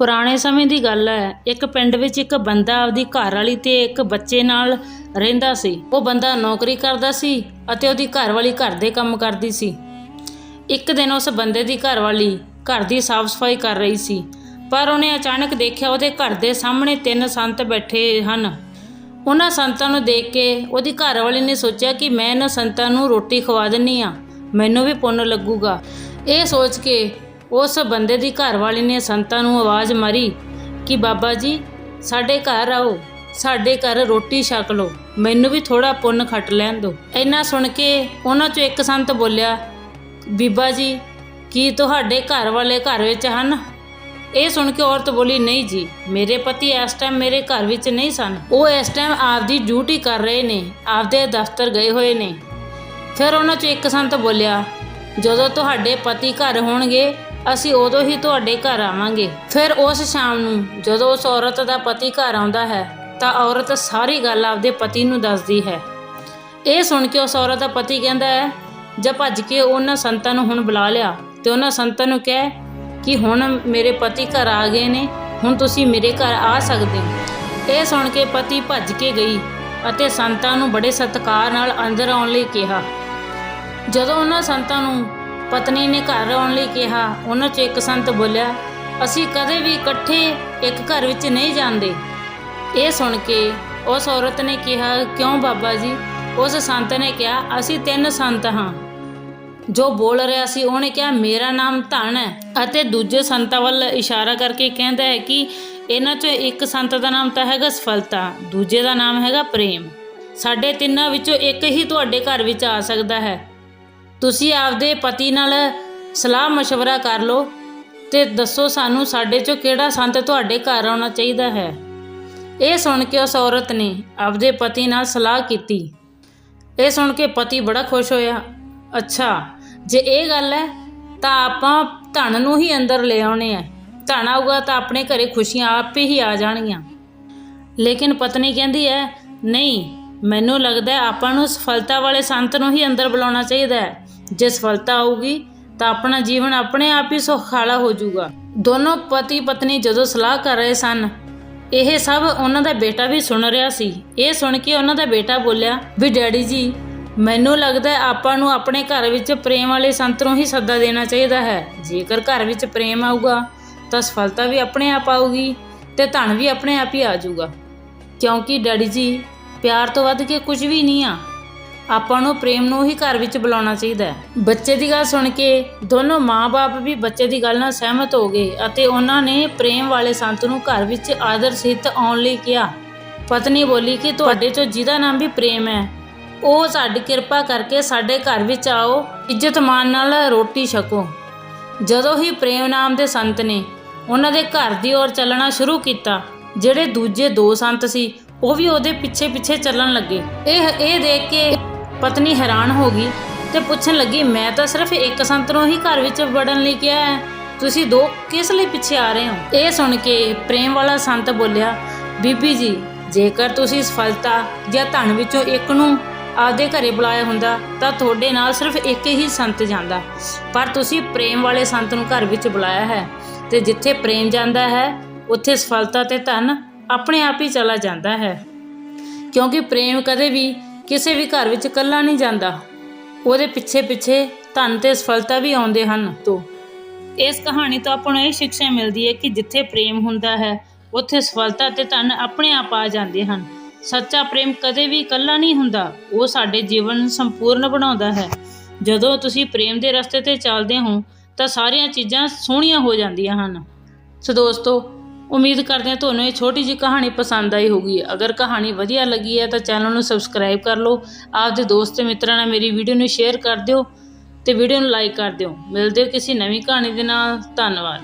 ਪੁਰਾਣੇ ਸਮੇਂ ਦੀ ਗੱਲ ਹੈ, ਇੱਕ ਪਿੰਡ ਵਿੱਚ ਇੱਕ ਬੰਦਾ ਆਪਦੀ ਘਰ ਵਾਲੀ ਤੇ ਇੱਕ ਬੱਚੇ ਨਾਲ ਰਹਿੰਦਾ ਸੀ। ਉਹ ਬੰਦਾ ਨੌਕਰੀ ਕਰਦਾ ਸੀ ਅਤੇ ਉਹਦੀ ਘਰ ਵਾਲੀ ਘਰ ਦੇ ਕੰਮ ਕਰਦੀ ਸੀ। ਇੱਕ ਦਿਨ ਉਸ ਬੰਦੇ ਦੀ ਘਰ ਵਾਲੀ ਘਰ ਦੀ ਸਾਫ਼ ਸਫ਼ਾਈ ਕਰ ਰਹੀ ਸੀ, ਪਰ ਉਹਨੇ ਅਚਾਨਕ ਦੇਖਿਆ ਉਹਦੇ ਘਰ ਦੇ ਸਾਹਮਣੇ ਤਿੰਨ ਸੰਤ ਬੈਠੇ ਹਨ। ਉਹਨਾਂ ਸੰਤਾਂ ਨੂੰ ਦੇਖ ਕੇ ਉਹਦੀ ਘਰ ਵਾਲੀ ਨੇ ਸੋਚਿਆ ਕਿ ਮੈਂ ਇਹਨਾਂ ਸੰਤਾਂ ਨੂੰ ਰੋਟੀ ਖਵਾ ਦਿੰਨੀ ਆ, ਮੈਨੂੰ ਵੀ ਪੁੰਨ ਲੱਗੂਗਾ। ਇਹ ਸੋਚ ਕੇ ਉਸ ਬੰਦੇ ਦੀ ਘਰ ਵਾਲੀ ਨੇ ਸੰਤਾਂ ਨੂੰ ਆਵਾਜ਼ ਮਾਰੀ ਕਿ ਬਾਬਾ ਜੀ, ਸਾਡੇ ਘਰ ਆਓ, ਸਾਡੇ ਘਰ ਰੋਟੀ ਛਕ ਲਓ, ਮੈਨੂੰ ਵੀ ਥੋੜਾ ਪੁੰਨ ਖੱਟ ਲੈਣ ਦਿਓ। ਇੰਨਾ ਸੁਣ ਕੇ ਉਹਨਾਂ ਚੋਂ ਇੱਕ ਸੰਤ ਬੋਲਿਆ, ਬੀਬਾ ਜੀ, ਕੀ ਤੁਹਾਡੇ ਘਰ ਵਾਲੇ ਘਰ ਵਿੱਚ ਹਨ? ਇਹ ਸੁਣ ਕੇ ਔਰਤ ਬੋਲੀ, ਨਹੀਂ ਜੀ, ਮੇਰੇ ਪਤੀ ਇਸ ਟਾਈਮ ਮੇਰੇ ਘਰ ਵਿੱਚ ਨਹੀਂ ਸਨ। ਉਹ ਇਸ ਟਾਈਮ ਆਪਦੀ ਡਿਊਟੀ ਕਰ ਰਹੇ ਨੇ, ਆਪਦੇ ਦਫ਼ਤਰ ਗਏ ਹੋਏ ਨੇ। ਫਿਰ ਉਹਨਾਂ 'ਚੋਂ ਇੱਕ ਸੰਤ ਬੋਲਿਆ, ਜਦੋਂ ਤੁਹਾਡੇ ਪਤੀ ਘਰ ਹੋਣਗੇ ਅਸੀਂ ਉਦੋਂ ਹੀ ਤੁਹਾਡੇ ਘਰ ਆਵਾਂਗੇ। ਫਿਰ ਉਸ ਸ਼ਾਮ ਨੂੰ ਜਦੋਂ ਉਸ ਔਰਤ ਦਾ ਪਤੀ ਘਰ ਆਉਂਦਾ ਹੈ, ਤਾਂ ਔਰਤ ਸਾਰੀ ਗੱਲ ਆਪਦੇ ਪਤੀ ਨੂੰ ਦੱਸਦੀ ਹੈ। ਇਹ ਸੁਣ ਕੇ ਉਸ ਔਰਤ ਦਾ ਪਤੀ ਕਹਿੰਦਾ ਹੈ, ਜਾਂ ਭੱਜ ਕੇ ਉਹਨਾਂ ਸੰਤਾਂ ਨੂੰ ਹੁਣ ਬੁਲਾ ਲਿਆ ਤੇ ਉਹਨਾਂ ਸੰਤਾਂ ਨੂੰ ਕਹਿ ਕਿ ਹੁਣ ਮੇਰੇ ਪਤੀ ਘਰ ਆ ਗਏ ਨੇ, ਹੁਣ ਤੁਸੀਂ ਮੇਰੇ ਘਰ ਆ ਸਕਦੇ ਹੋ। ਇਹ ਸੁਣ ਕੇ ਪਤੀ ਭੱਜ ਕੇ ਗਈ ਅਤੇ ਸੰਤਾਂ ਨੂੰ ਬੜੇ ਸਤਿਕਾਰ ਨਾਲ ਅੰਦਰ ਆਉਣ ਲਈ ਕਿਹਾ। ਜਦੋਂ ਉਹਨਾਂ ਸੰਤਾਂ ਨੂੰ ਪਤਨੀ ਨੇ ਘਰ ਆਉਣ ਲਈ ਕਿਹਾ। ਉਹਨਾਂ 'ਚ ਇੱਕ ਸੰਤ ਬੋਲਿਆ, ਅਸੀਂ ਕਦੇ ਵੀ ਇਕੱਠੇ ਇੱਕ ਘਰ ਵਿੱਚ ਨਹੀਂ ਜਾਂਦੇ। ਇਹ ਸੁਣ ਕੇ ਉਸ ਔਰਤ ਨੇ ਕਿਹਾ, ਕਿਉਂ ਬਾਬਾ ਜੀ? ਉਸ ਸੰਤ ਨੇ ਕਿਹਾ, ਅਸੀਂ ਤਿੰਨ ਸੰਤ ਹਾਂ। ਜੋ ਬੋਲ ਰਿਹਾ ਸੀ, ਉਹਨੇ ਕਿਹਾ, ਮੇਰਾ ਨਾਮ ਧਨ ਹੈ ਅਤੇ ਦੂਜੇ ਸੰਤਾਂ ਵੱਲ ਇਸ਼ਾਰਾ ਕਰਕੇ ਕਹਿੰਦਾ ਹੈ ਕਿ ਇਹਨਾਂ 'ਚੋਂ ਇੱਕ ਸੰਤ ਦਾ ਨਾਮ ਤਾਂ ਹੈਗਾ ਸਫਲਤਾ, ਦੂਜੇ ਦਾ ਨਾਮ ਹੈਗਾ ਪ੍ਰੇਮ। ਸਾਡੇ ਤਿੰਨਾਂ ਵਿੱਚੋਂ ਇੱਕ ਹੀ ਤੁਹਾਡੇ ਘਰ ਵਿੱਚ ਆ ਸਕਦਾ ਹੈ। ਤੁਸੀਂ ਆਪਦੇ ਪਤੀ ਨਾਲ ਸਲਾਹ مشਵਰਾ ਕਰ ਲਓ ਤੇ ਦੱਸੋ ਸਾਨੂੰ ਸਾਡੇ ਚੋਂ ਕਿਹੜਾ ਸੰਤ ਤੁਹਾਡੇ ਘਰ ਆਉਣਾ ਚਾਹੀਦਾ ਹੈ। ਇਹ ਸੁਣ ਕੇ ਉਸ ਔਰਤ ਨੇ ਆਪਦੇ ਪਤੀ ਨਾਲ ਸਲਾਹ ਕੀਤੀ। ਇਹ ਸੁਣ ਕੇ ਪਤੀ ਬੜਾ ਖੁਸ਼ ਹੋਇਆ। ਅੱਛਾ, ਜੇ ਇਹ ਗੱਲ ਹੈ, ਤਾਂ ਆਪਾਂ ਧਨ ਨੂੰ ਹੀ ਅੰਦਰ ਲੈ ਆਉਣੇ ਆ। ਧਨ ਆਊਗਾ ਤਾਂ ਆਪਣੇ ਘਰੇ ਖੁਸ਼ੀਆਂ ਆਪੇ ਹੀ ਆ ਜਾਣਗੀਆਂ। ਲੇਕਿਨ ਪਤਨੀ ਕਹਿੰਦੀ ਹੈ, ਨਹੀਂ, ਮੈਨੂੰ ਲੱਗਦਾ ਆਪਾਂ ਨੂੰ ਸਫਲਤਾ ਵਾਲੇ ਸੰਤ ਨੂੰ ਹੀ ਅੰਦਰ ਬੁਲਾਉਣਾ ਚਾਹੀਦਾ ਹੈ। ਜੇ ਸਫਲਤਾ ਆਊਗੀ, ਤਾਂ ਆਪਣਾ ਜੀਵਨ ਆਪਣੇ ਆਪ ਹੀ ਸੁਖਾਲਾ ਹੋ ਜਾਊਗਾ। ਦੋਨੋਂ ਪਤੀ ਪਤਨੀ ਜਦੋਂ ਸਲਾਹ ਕਰ ਰਹੇ ਸਨ, ਇਹ ਸਭ ਉਹਨਾਂ ਦਾ ਬੇਟਾ ਵੀ ਸੁਣ ਰਿਹਾ ਸੀ। ਇਹ ਸੁਣ ਕੇ ਉਹਨਾਂ ਦਾ ਬੇਟਾ ਬੋਲਿਆ, ਵੀ ਡੈਡੀ ਜੀ, ਮੈਨੂੰ ਲੱਗਦਾ ਹੈ ਆਪਾਂ ਨੂੰ ਆਪਣੇ ਘਰ ਵਿੱਚ ਪ੍ਰੇਮ ਵਾਲੇ ਸੰਤ ਨੂੰ ਹੀ ਸੱਦਾ ਦੇਣਾ ਚਾਹੀਦਾ ਹੈ। ਜੇਕਰ ਘਰ ਵਿੱਚ ਪ੍ਰੇਮ ਆਊਗਾ, ਤਾਂ ਸਫਲਤਾ ਵੀ ਆਪਣੇ ਆਪ ਆਊਗੀ ਤੇ ਧਨ ਵੀ ਆਪਣੇ ਆਪ ਹੀ ਆ ਜਾਊਗਾ। ਕਿਉਂਕਿ ਡੈਡੀ ਜੀ, ਪਿਆਰ ਤੋਂ ਵੱਧ ਕੇ ਕੁਝ ਵੀ ਨਹੀਂ ਆ। ਆਪਾਂ ਨੂੰ ਪ੍ਰੇਮ ਨੂੰ ਹੀ ਘਰ ਵਿੱਚ ਬੁਲਾਉਣਾ ਚਾਹੀਦਾ ਹੈ। ਬੱਚੇ ਦੀ ਗੱਲ ਸੁਣ ਕੇ ਦੋਨੋਂ ਮਾਪੇ ਵੀ ਬੱਚੇ ਦੀ ਗੱਲ ਨਾਲ ਸਹਿਮਤ ਹੋ ਗਏ ਅਤੇ ਉਹਨਾਂ ਨੇ ਪ੍ਰੇਮ ਵਾਲੇ ਸੰਤ ਨੂੰ ਘਰ ਵਿੱਚ ਆਦਰ ਸਹਿਤ ਆਉਣ ਲਈ ਕਿਹਾ। ਪਤਨੀ ਬੋਲੀ ਕਿ ਤੁਹਾਡੇ ਚੋਂ ਜਿਹਦਾ ਨਾਮ ਵੀ ਪ੍ਰੇਮ ਹੈ, ਉਹ ਸਾਡੀ ਕਿਰਪਾ ਕਰਕੇ ਸਾਡੇ ਘਰ ਵਿੱਚ ਆਓ, ਇੱਜ਼ਤ ਮਾਨ ਨਾਲ ਰੋਟੀ ਛਕੋ। ਜਦੋਂ ਹੀ ਪ੍ਰੇਮ ਨਾਮ ਦੇ ਸੰਤ ਨੇ ਉਹਨਾਂ ਦੇ ਘਰ ਦੀ ओर ਚੱਲਣਾ ਸ਼ੁਰੂ ਕੀਤਾ, ਜਿਹੜੇ ਦੂਜੇ ਦੋ ਸੰਤ ਸੀ, ਉਹ ਵੀ ਉਹਦੇ ਪਿੱਛੇ ਪਿੱਛੇ ਚੱਲਣ ਲੱਗੇ। ਇਹ ਇਹ ਦੇਖ ਕੇ ਪਤਨੀ ਹੈਰਾਨ ਹੋ ਗਈ ਤੇ ਪੁੱਛਣ ਲੱਗੀ, ਮੈਂ ਤਾਂ ਸਿਰਫ ਇੱਕ ਸੰਤ ਨੂੰ ਹੀ ਘਰ ਵਿੱਚ ਵੜਨ ਲਈ ਕਿਹਾ ਹੈ। ਤੁਸੀਂ ਦੋ ਕਿਸ ਲਈ ਪਿੱਛੇ ਆ ਰਹੇ ਹੋ? ਇਹ ਸੁਣ ਕੇ ਪ੍ਰੇਮ ਵਾਲਾ ਸੰਤ ਬੋਲਿਆ, ਬੀਬੀ ਜੀ, ਜੇਕਰ ਤੁਸੀਂ ਸਫਲਤਾ ਜਾਂ ਧਨ ਵਿੱਚੋਂ ਇੱਕ ਨੂੰ ਆਪਦੇ ਘਰੇ ਬੁਲਾਇਆ ਹੁੰਦਾ, ਤਾਂ ਤੁਹਾਡੇ ਨਾਲ ਸਿਰਫ ਇੱਕ ਹੀ ਸੰਤ ਜਾਂਦਾ। ਪਰ ਤੁਸੀਂ ਪ੍ਰੇਮ ਵਾਲੇ ਸੰਤ ਨੂੰ ਘਰ ਵਿੱਚ ਬੁਲਾਇਆ ਹੈ ਤੇ ਜਿੱਥੇ ਪ੍ਰੇਮ ਜਾਂਦਾ ਹੈ, ਉੱਥੇ ਸਫਲਤਾ ਤੇ ਧਨ ਆਪਣੇ ਆਪ ਹੀ ਚਲਾ ਜਾਂਦਾ ਹੈ। ਕਿਉਂਕਿ ਪ੍ਰੇਮ ਕਦੇ ਵੀ ਕਿਸੇ ਵੀ ਘਰ ਵਿੱਚ ਇਕੱਲਾ ਨਹੀਂ ਜਾਂਦਾ। ਉਹਦੇ ਪਿੱਛੇ ਪਿੱਛੇ ਧਨ ਤੇ ਸਫਲਤਾ ਵੀ ਆਉਂਦੇ ਹਨ। ਤੋ, ਇਸ ਕਹਾਣੀ ਤੋਂ ਆਪਾਂ ਨੂੰ ਇਹ ਸਿੱਖਿਆ ਮਿਲਦੀ ਹੈ ਕਿ ਜਿੱਥੇ ਪ੍ਰੇਮ ਹੁੰਦਾ ਹੈ, ਉੱਥੇ ਸਫਲਤਾ ਤੇ ਧਨ ਆਪਣੇ ਆਪ ਆ ਜਾਂਦੇ ਹਨ। ਸੱਚਾ ਪ੍ਰੇਮ ਕਦੇ ਵੀ ਇਕੱਲਾ ਨਹੀਂ ਹੁੰਦਾ, ਉਹ ਸਾਡੇ ਜੀਵਨ ਨੂੰ ਸੰਪੂਰਨ ਬਣਾਉਂਦਾ ਹੈ। ਜਦੋਂ ਤੁਸੀਂ ਪ੍ਰੇਮ ਦੇ ਰਸਤੇ ਤੇ ਚੱਲਦੇ ਹੋ, ਤਾਂ ਸਾਰੀਆਂ ਚੀਜ਼ਾਂ ਸੋਹਣੀਆਂ ਹੋ ਜਾਂਦੀਆਂ ਹਨ। ਸੋ ਦੋਸਤੋ ਉਮੀਦ ਕਰਦੇ ਹਾਂ ਤੁਹਾਨੂੰ ਇਹ ਛੋਟੀ ਜਿਹੀ ਕਹਾਣੀ ਪਸੰਦ ਆਈ ਹੋਊਗੀ। ਅਗਰ ਕਹਾਣੀ ਵਧੀਆ ਲੱਗੀ ਹੈ ਤਾਂ ਚੈਨਲ ਨੂੰ ਸਬਸਕ੍ਰਾਈਬ ਕਰ ਲਓ, ਆਪਦੇ ਦੋਸਤ ਤੇ ਮਿੱਤਰਾਂ ਨਾਲ ਮੇਰੀ ਵੀਡੀਓ ਨੂੰ ਸ਼ੇਅਰ ਕਰ ਦਿਓ ਤੇ ਵੀਡੀਓ ਨੂੰ ਲਾਈਕ ਕਰ ਦਿਓ। ਮਿਲਦੇ ਹਾਂ ਕਿਸੇ ਨਵੀਂ ਕਹਾਣੀ ਦੇ ਨਾਲ। ਧੰਨਵਾਦ।